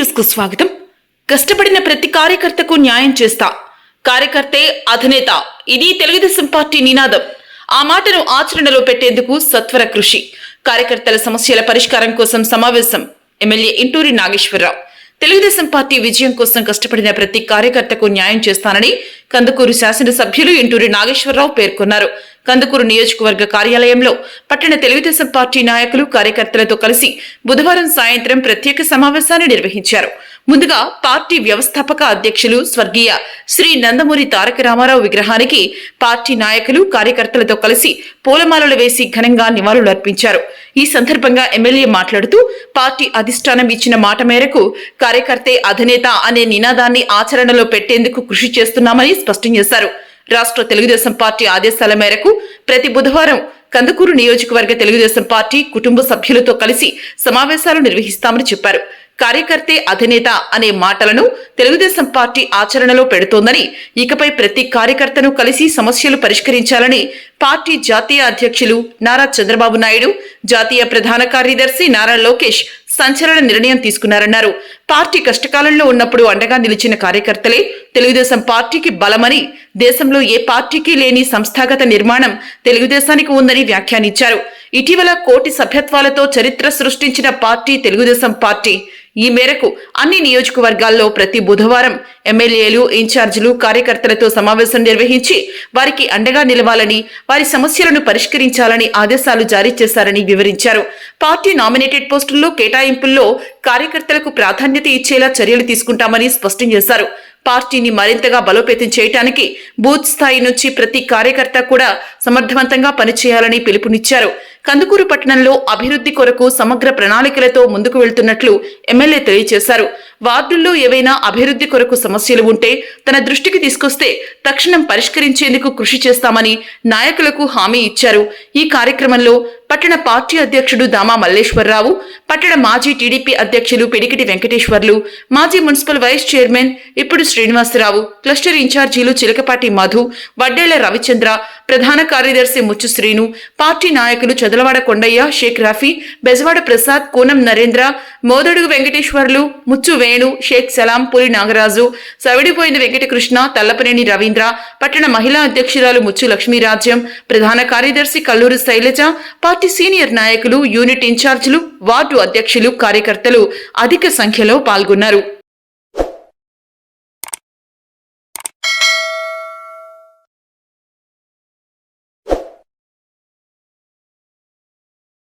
న్యూస్కు స్వాగతం. కష్టపడిన ప్రతి కార్యకర్తకు న్యాయం చేస్తా. కార్యకర్తే అధినేత ఇది తెలుగుదేశం పార్టీ నినాదం. ఆ మాటను ఆచరణలో పెట్టేందుకు సత్వర కృషి. కార్యకర్తల సమస్యల పరిష్కారం కోసం సమావేశం. ఎమ్మెల్యే ఇంటూరి నాగేశ్వరరావు. తెలుగుదేశం పార్టీ విజయం కోసం కష్టపడిన ప్రతి కార్యకర్తకు న్యాయం చేస్తానని కందుకూరు శాసనసభ్యులు ఇంటూరి నాగేశ్వరరావు పేర్కొన్నారు. కందుకూరు నియోజకవర్గ కార్యాలయంలో పట్టణ తెలుగుదేశం పార్టీ నాయకులు కార్యకర్తలతో కలిసి బుధవారం సాయంత్రం ప్రత్యేక సమావేశాన్ని నిర్వహించారు. ముందుగా పార్టీ వ్యవస్థాపక అధ్యక్షులు స్వర్గీయ శ్రీ నందమూరి తారక రామారావు విగ్రహానికి పార్టీ నాయకులు కార్యకర్తలతో కలిసి పూలమాలలు వేసి ఘనంగా నివాళులర్పించారు. ఈ సందర్భంగా ఎమ్మెల్యే మాట్లాడుతూ పార్టీ అధిష్టానం ఇచ్చిన మాట మేరకు కార్యకర్తే అధినేత అనే నినాదాన్ని ఆచరణలో పెట్టేందుకు కృషి చేస్తున్నామని స్పష్టం చేశారు. రాష్ట్ర తెలుగుదేశం పార్టీ ఆదేశాల మేరకు ప్రతి బుధవారం కందుకూరు నియోజకవర్గ తెలుగుదేశం పార్టీ కుటుంబ సభ్యులతో కలిసి సమావేశాలు నిర్వహిస్తామని చెప్పారు. కార్యకర్తే అధినేత అనే మాటలను తెలుగుదేశం పార్టీ ఆచరణలో పెడుతోందని ఇకపై ప్రతి కార్యకర్తను కలిసి సమస్యలు పరిష్కరించాలని పార్టీ జాతీయ అధ్యక్షులు నారా చంద్రబాబు నాయుడు జాతీయ ప్రధాన కార్యదర్శి నారా లోకేష్ సంచలన నిర్ణయం తీసుకున్నారన్నారు. పార్టీ కష్టకాలంలో ఉన్నప్పుడు అండగా నిలిచిన కార్యకర్తలే తెలుగుదేశం పార్టీకి బలమని దేశంలో ఏ పార్టీకి లేని సంస్థాగత నిర్మాణం తెలుగుదేశానికి ఉందని వ్యాఖ్యానించారు. ఇటీవల కోటి సభ్యత్వాలతో చరిత్ర సృష్టించిన పార్టీ తెలుగుదేశం పార్టీ. ఈ మేరకు అన్ని నియోజకవర్గాల్లో ప్రతి బుధవారం ఎమ్మెల్యేలు ఇన్ఛార్జీలు కార్యకర్తలతో సమావేశం నిర్వహించి వారికి అండగా నిలవాలని వారి సమస్యలను పరిష్కరించాలని ఆదేశాలు జారీ చేశారని వివరించారు. పార్టీ నామినేటెడ్ పోస్టుల్లో కేటాయింపుల్లో కార్యకర్తలకు ప్రాధాన్యత ఇచ్చేలా చర్యలు తీసుకుంటామని స్పష్టం చేశారు. పార్టీని మరింతగా బలోపేతం చేయడానికి బూత్ స్థాయి నుంచి ప్రతి కార్యకర్త కూడా సమర్థవంతంగా పనిచేయాలని పిలుపునిచ్చారు. కందుకూరు పట్టణంలో అభివృద్ధి కొరకు సమగ్ర ప్రణాళికలతో ముందుకు వెళ్తున్నట్లు ఎమ్మెల్యే తెలియజేశారు. వార్డుల్లో ఏవైనా అభివృద్ధి కొరకు సమస్యలు ఉంటే తన దృష్టికి తీసుకొస్తే తక్షణం పరిష్కరించేందుకు కృషి చేస్తామని నాయకులకు హామీ ఇచ్చారు. ఈ కార్యక్రమంలో పట్టణ పార్టీ అధ్యక్షుడు దామా మల్లేశ్వరరావు పట్టణ మాజీ టీడీపీ అధ్యక్షులు పిడికిటి వెంకటేశ్వర్లు మాజీ మున్సిపల్ వైస్ చైర్మన్ ఇప్పుడు శ్రీనివాసరావు క్లస్టర్ ఇన్ఛార్జీలు చిలకపాటి మధు వడ్డేళ్ళ రవిచంద్ర ప్రధాన కార్యదర్శి ముచ్చు శ్రీను పార్టీ నాయకులు చదలవాడ కొండయ్య షేక్ రఫీ బెజవాడ ప్రసాద్ కూనం నరేంద్ర మోదడుగు వెంకటేశ్వర్లు ముచ్చు వేణు షేక్ సలాం పులి నాగరాజు సవిడిపోయిన వెంకటకృష్ణ తల్లపనేని రవీంద్ర పట్టణ మహిళా అధ్యక్షురాలు ముచ్చు లక్ష్మీరాజ్యం ప్రధాన కార్యదర్శి కల్లూరు శైలజ పార్టీ సీనియర్ నాయకులు యూనిట్ ఇన్ఛార్జీలు వార్డు అధ్యక్షులు కార్యకర్తలు అధిక సంఖ్యలో పాల్గొన్నారు.